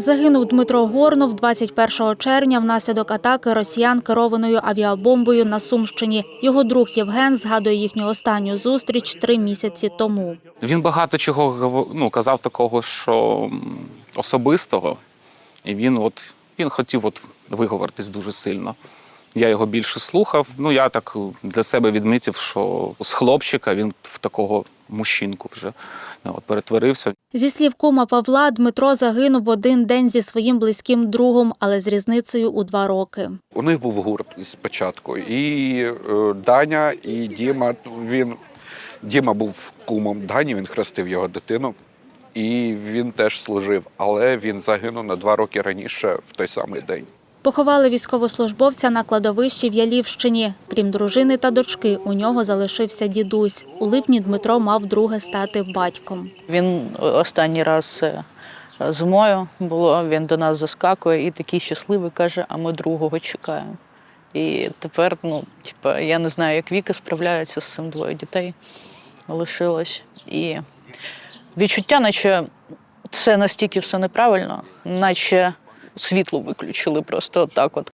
Загинув Дмитро Горнов 21 червня внаслідок атаки росіян керованою авіабомбою на Сумщині. Його друг Євген згадує їхню останню зустріч три місяці тому. Він багато чого ну, казав такого, що особистого, і він от він хотів от виговоритись дуже сильно. Я його більше слухав. Ну я так для себе відмітив, що з хлопчика він в такого мужчинку вже от, перетворився. Зі слів кума Павла, Дмитро загинув один день зі своїм близьким другом, але з різницею у два роки. У них був гурт спочатку. І е, Даня, і Діма. Він Діма був кумом Дані, він хрестив його дитину. І він теж служив, але він загинув на два роки раніше в той самий день. Поховали військовослужбовця на кладовищі в Ялівщині. Крім дружини та дочки, у нього залишився дідусь. У липні Дмитро мав друге стати батьком. Він останній раз е, зимою було, він до нас заскакує і такий щасливий каже, а ми другого чекаємо. І тепер, ну, типа, я не знаю, як Віка справляється з цим двоє дітей лишилось. І відчуття, наче це настільки все неправильно, наче світло виключили просто так от.